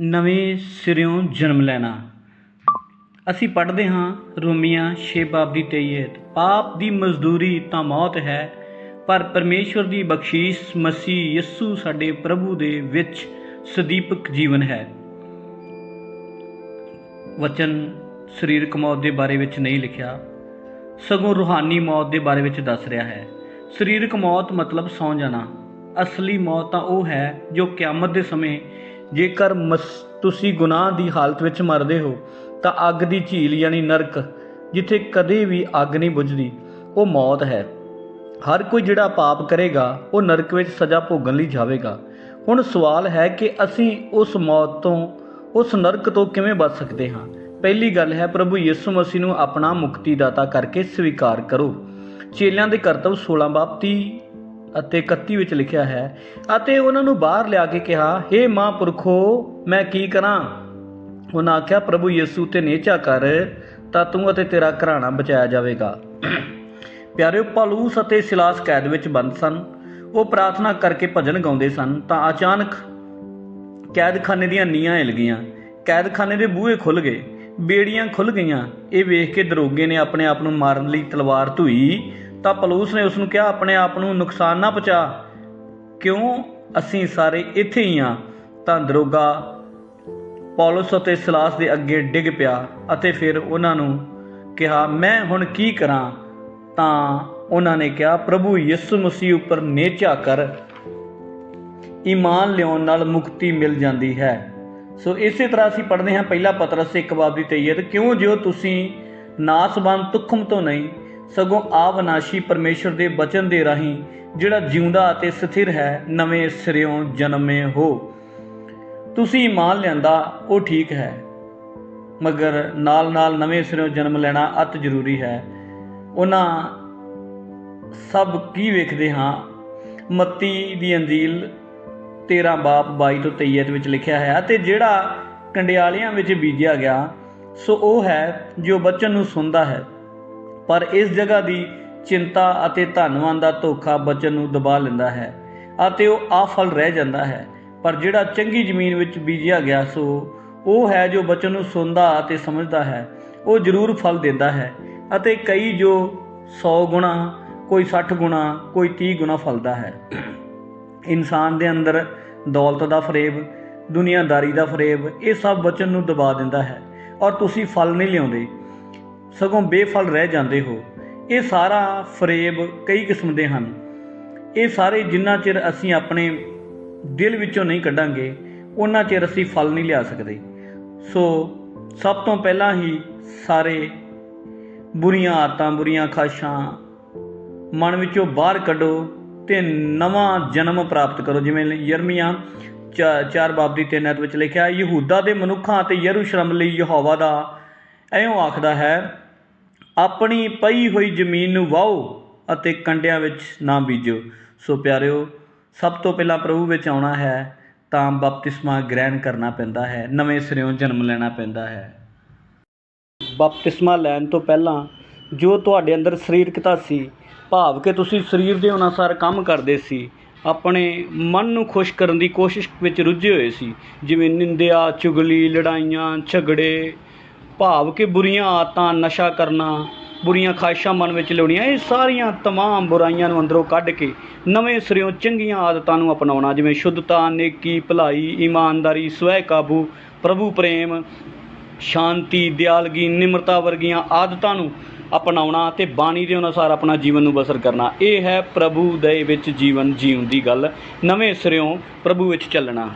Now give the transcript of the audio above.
ਨਵੇਂ ਸਿਰਿਓਂ ਜਨਮ ਲੈਣਾ। ਅਸੀਂ ਪੜ੍ਹਦੇ ਹਾਂ ਰੋਮੀਆਂ 6 ਬਾਬ ਦੀ 23 ਐਤ ਪਾਪ ਦੀ ਮਜ਼ਦੂਰੀ ਤਾਂ ਮੌਤ ਹੈ, ਪਰ ਪਰਮੇਸ਼ਵਰ ਦੀ ਬਖਸ਼ੀਸ਼ ਮਸੀਹ ਯਿਸੂ ਸਾਡੇ ਪ੍ਰਭੂ ਦੇ ਵਿੱਚ ਸਦੀਪਕ ਜੀਵਨ ਹੈ। ਵਚਨ ਸਰੀਰਕ ਮੌਤ ਦੇ ਬਾਰੇ ਵਿੱਚ ਨਹੀਂ ਲਿਖਿਆ। ਸਗੋਂ ਰੂਹਾਨੀ ਮੌਤ ਦੇ ਬਾਰੇ ਵਿੱਚ ਦੱਸ ਰਿਹਾ ਹੈ। ਸਰੀਰਕ ਮੌਤ ਮਤਲਬ ਸੌਂ ਜਾਣਾ। ਅਸਲੀ ਮੌਤ ਤਾਂ ਉਹ ਹੈ ਜੋ ਕਿਆਮਤ ਦੇ ਸਮੇਂ ਜੇਕਰ ਮਸ- ਤੁਸੀਂ ਗੁਨਾਹ ਦੀ ਹਾਲਤ ਵਿੱਚ ਮਰਦੇ ਹੋ, ਤਾਂ ਅੱਗ ਦੀ ਝੀਲ ਯਾਨੀ ਨਰਕ, ਜਿੱਥੇ ਕਦੇ ਵੀ ਅੱਗ ਨਹੀਂ ਬੁਝਦੀ, ਉਹ ਮੌਤ ਹੈ। ਹਰ ਕੋਈ ਜਿਹੜਾ ਪਾਪ ਕਰੇਗਾ, ਉਹ ਨਰਕ ਵਿੱਚ ਸਜ਼ਾ ਭੋਗਣ ਲਈ ਜਾਵੇਗਾ। ਹੁਣ ਸਵਾਲ ਹੈ ਕਿ ਅਸੀਂ ਉਸ ਮੌਤ ਤੋਂ, ਉਸ ਨਰਕ ਤੋਂ ਕਿਵੇਂ ਬਚ ਸਕਦੇ ਹਾਂ? ਪਹਿਲੀ ਗੱਲ ਹੈ, ਪ੍ਰਭੂ ਯਿਸੂ ਮਸੀਹ ਨੂੰ ਆਪਣਾ ਮੁਕਤੀਦਾਤਾ ਕਰਕੇ ਸਵੀਕਾਰ ਕਰੋ। ਚੇਲਿਆਂ ਦੇ ਕਰਤੱਵ 16 ਬਾਬ 30 ਅਤੇ 31 ਵਿੱਚ ਲਿਖਿਆ ਹੈ, ਅਤੇ ਉਹਨਾਂ ਨੂੰ ਬਾਹਰ ਲਿਆ ਕੇ ਕਿਹਾ हे ਮਹਾਂਪੁਰਖੋ, ਮੈਂ ਕੀ ਕਰਾਂ? ਉਹਨਾਂ ਆਖਿਆ, ਪ੍ਰਭੂ ਯਿਸੂ, ਤੇ ਨੇਚਾ ਕਰ, ਤਾਂ ਤੂੰ ਅਤੇ ਤੇਰਾ ਘਰਾਣਾ ਬਚਾਇਆ ਜਾਵੇਗਾ। ਪਿਆਰਿਓ, ਪਲੂਸ ਅਤੇ ਸਿਲਾਸ ਕੈਦ ਵਿੱਚ ਬੰਦ ਸਨ। ਉਹ ਪ੍ਰਾਰਥਨਾ ਕਰਕੇ ਭਜਨ ਗਾਉਂਦੇ ਸਨ, ਤਾਂ ਅਚਾਨਕ ਕੈਦਖਾਨੇ ਦੀਆਂ ਨੀਆਂ ਹਿਲ ਗਈਆਂ। ਕੈਦਖਾਨੇ ਦੇ ਬੂਹੇ ਖੁੱਲ ਗਏ, ਬੇੜੀਆਂ ਖੁੱਲ ਗਈਆਂ। ਇਹ ਵੇਖ ਕੇ ਦਰੋਗੇ ਨੇ ਆਪਣੇ ਆਪ ਨੂੰ ਮਾਰਨ ਲਈ ਤਲਵਾਰ ਧੂਈ ਤਾਂ ਪਲੂਸ ਨੇ ਉਸ ਨੂੰ ਕਿਹਾ, ਆਪਣੇ ਆਪ ਨੂੰ ਨੁਕਸਾਨ ਨਾ ਪਹੁੰਚਾ। ਕਿਉਂ? ਅਸੀਂ ਸਾਰੇ ਇੱਥੇ ਹੀ ਆ ਤਾਂ ਦਰੋਗਾ ਪੌਲਸ ਅਤੇ ਸਿਲਾਸ ਦੇ ਅੱਗੇ ਡਿੱਗ ਪਿਆ ਅਤੇ ਫਿਰ ਉਹਨਾਂ ਨੂੰ ਕਿਹਾ, ਮੈਂ ਹੁਣ ਕੀ ਕਰਾਂ? ਤਾਂ ਉਹਨਾਂ ਨੇ ਕਿਹਾ, ਪ੍ਰਭੂ ਯਿਸੂ ਮਸੀਹ ਉੱਪਰ ਨੇਚਾ ਕਰ। ਈਮਾਨ ਲਿਆਉਣ ਨਾਲ ਮੁਕਤੀ ਮਿਲ ਜਾਂਦੀ ਹੈ। ਸੋ ਇਸੇ ਤਰ੍ਹਾਂ ਅਸੀਂ ਪੜ੍ਹਦੇ ਹਾਂ ਪਹਿਲਾ ਪਤਰਸ ਇੱਕ ਬਾਬ ਦੀ ਤੇਈਅਤ, ਕਿਉਂ ਜੋ ਤੁਸੀਂ ਨਾਸਬੰਦ ਤੁਖਮ ਤੋਂ ਨਹੀਂ ਸਗੋਂ ਆਵਨਾਸ਼ੀ ਪਰਮੇਸ਼ਰ ਦੇ ਬਚਨ ਦੇ ਰਾਹੀਂ ਜਿਹੜਾ ਜਿਉਂਦਾ ਅਤੇ ਸਥਿਰ ਹੈ, ਨਵੇਂ ਸਿਰਿਓਂ ਜਨਮੇ ਹੋ। ਤੁਸੀਂ ਮਾਨ ਲਿਆਂਦਾ, ਉਹ ਠੀਕ ਹੈ। ਮਗਰ ਨਾਲ-ਨਾਲ ਨਵੇਂ ਸਿਰਿਓਂ ਜਨਮ ਲੈਣਾ ਅਤ ਜ਼ਰੂਰੀ ਹੈ। ਉਹਨਾਂ ਸਭ ਕੀ ਵੇਖਦੇ ਹਾਂ? ਮੱਤੀ ਦੀ ਅੰਜੀਲ 13 ਬਾਪ 22 ਤੋਂ 23 ਵਿੱਚ ਲਿਖਿਆ ਹੈ, ਅਤੇ ਜਿਹੜਾ ਕੰਡਿਆਲਿਆਂ ਵਿੱਚ ਬੀਜਿਆ ਗਿਆ, ਸੋ ਉਹ ਹੈ ਜੋ ਬਚਨ ਨੂੰ ਸੁਣਦਾ ਹੈ। ਪਰ ਇਸ ਜਗ੍ਹਾ ਦੀ ਚਿੰਤਾ ਅਤੇ ਧਨਵਾਨ ਦਾ ਧੋਖਾ ਬੱਚਨ ਨੂੰ ਦਬਾ ਲੈਂਦਾ ਹੈ ਅਤੇ ਉਹ ਆਫਲ ਰਹਿ ਜਾਂਦਾ ਹੈ। ਪਰ ਜਿਹੜਾ ਚੰਗੀ ਜ਼ਮੀਨ ਵਿੱਚ ਬੀਜਿਆ ਗਿਆ ਸੋ, ਉਹ ਹੈ ਜੋ ਬਚਨ ਨੂੰ ਸੁਣਦਾ ਅਤੇ ਸਮਝਦਾ ਹੈ। ਉਹ ਜ਼ਰੂਰ ਫਲ ਦਿੰਦਾ ਹੈ ਅਤੇ ਕਈ ਜੋ 100 ਗੁਣਾ, ਕੋਈ 60 ਗੁਣਾ, ਕੋਈ 30 ਗੁਣਾ ਫਲਦਾ ਹੈ। ਇਨਸਾਨ ਦੇ ਅੰਦਰ ਦੌਲਤ ਦਾ ਫਰੇਬ, ਦੁਨੀਆਦਾਰੀ ਦਾ ਫਰੇਬ, ਇਹ ਸਭ ਬਚਨ ਨੂੰ ਦਬਾ ਦਿੰਦਾ ਹੈ। ਔਰ ਤੁਸੀਂ ਫਲ ਨਹੀਂ ਲਿਆਉਂਦੇ। ਸਗੋਂ ਬੇਫਲ ਰਹਿ ਜਾਂਦੇ ਹੋ। ਇਹ ਸਾਰਾ ਫਰੇਬ ਕਈ ਕਿਸਮ ਦੇ ਹਨ। ਇਹ ਸਾਰੇ ਜਿੰਨਾ ਚਿਰ ਅਸੀਂ ਆਪਣੇ ਦਿਲ ਵਿੱਚੋਂ ਨਹੀਂ ਕੱਢਾਂਗੇ ਉਹਨਾਂ ਚਿਰ ਅਸੀਂ ਫਲ ਨਹੀਂ ਲਿਆ ਸਕਦੇ। ਸੋ ਸਭ ਤੋਂ ਪਹਿਲਾਂ ਹੀ ਸਾਰੇ ਬੁਰੀਆਂ ਆਦਤਾਂ, ਬੁਰੀਆਂ ਖਾਸ਼ਾਂ ਮਨ ਵਿੱਚੋਂ ਬਾਹਰ ਕੱਢੋ ਤੇ ਨਵਾਂ ਜਨਮ ਪ੍ਰਾਪਤ ਕਰੋ। ਜਿਵੇਂ ਯਰਮੀਆ 4 ਬਾਬ ਦੀ 3 ਐਤ ਵਿੱਚ ਲਿਖਿਆ, ਯਹੂਦਾ ਦੇ ਮਨੁੱਖਾਂ ਅਤੇ ਯਰੂਸ਼ਲਮ ਲਈ ਯਹੋਵਾ ਦਾ ਐਉਂ ਆਖਦਾ ਹੈ, ਆਪਣੀ ਪਈ ਹੋਈ ਜ਼ਮੀਨ ਨੂੰ ਵਾਓ ਅਤੇ ਕੰਡਿਆਂ ਵਿੱਚ ਨਾ ਬੀਜੋ। ਸੋ ਪਿਆਰਿਓ, ਸਭ ਤੋਂ ਪਹਿਲਾਂ ਪ੍ਰਭੂ ਵਿੱਚ ਆਉਣਾ ਹੈ, ਤਾਂ ਬਪਤਿਸਮਾ ਗ੍ਰਹਿਣ ਕਰਨਾ ਪੈਂਦਾ ਹੈ, ਨਵੇਂ ਸਿਰਿਓਂ ਜਨਮ ਲੈਣਾ ਪੈਂਦਾ ਹੈ। ਬਪਤਿਸਮਾ ਲੈਣ ਤੋਂ ਪਹਿਲਾਂ ਜੋ ਤੁਹਾਡੇ ਅੰਦਰ ਸਰੀਰਕਤਾ ਸੀ, ਭਾਵ ਕਿ ਤੁਸੀਂ ਸਰੀਰ ਦੇ ਅਨੁਸਾਰ ਕੰਮ ਕਰਦੇ ਸੀ, ਆਪਣੇ ਮਨ ਨੂੰ ਖੁਸ਼ ਕਰਨ ਦੀ ਕੋਸ਼ਿਸ਼ ਵਿੱਚ ਰੁੱਝੇ ਹੋਏ ਸੀ, ਜਿਵੇਂ ਨਿੰਦਿਆ, ਚੁਗਲੀ, ਲੜਾਈਆਂ, ਝਗੜੇ ਭਾਵ ਕਿ ਬੁਰੀਆਂ ਆਦਤਾਂ ਨਸ਼ਾ ਕਰਨਾ, ਬੁਰੀਆਂ ਖਾਹਿਸ਼ਾਂ ਮਨ ਵਿੱਚ ਲਿਆਉਣੀਆਂ, ਇਹ ਸਾਰੀਆਂ ਤਮਾਮ ਬੁਰਾਈਆਂ ਨੂੰ ਅੰਦਰੋਂ ਕੱਢ ਕੇ ਨਵੇਂ ਸਿਰਿਓਂ ਚੰਗੀਆਂ ਆਦਤਾਂ ਨੂੰ ਅਪਣਾਉਣਾ, ਜਿਵੇਂ ਸ਼ੁੱਧਤਾ, ਨੇਕੀ, ਭਲਾਈ, ਇਮਾਨਦਾਰੀ, ਸਵੈ ਕਾਬੂ, ਪ੍ਰਭੂ ਪ੍ਰੇਮ, ਸ਼ਾਂਤੀ, ਦਿਆਲਗੀ, ਨਿਮਰਤਾ ਵਰਗੀਆਂ ਆਦਤਾਂ ਨੂੰ ਅਪਣਾਉਣਾ ਤੇ ਬਾਣੀ ਦੇ ਅਨੁਸਾਰ ਆਪਣਾ ਜੀਵਨ ਨੂੰ ਬਸਰ ਕਰਨਾ। ਇਹ ਹੈ ਪ੍ਰਭੂ ਦੇ ਵਿੱਚ ਜੀਵਨ ਜੀਉਣ ਦੀ ਗੱਲ, ਨਵੇਂ ਸਿਰਿਓਂ ਪ੍ਰਭੂ ਵਿੱਚ ਚੱਲਣਾ।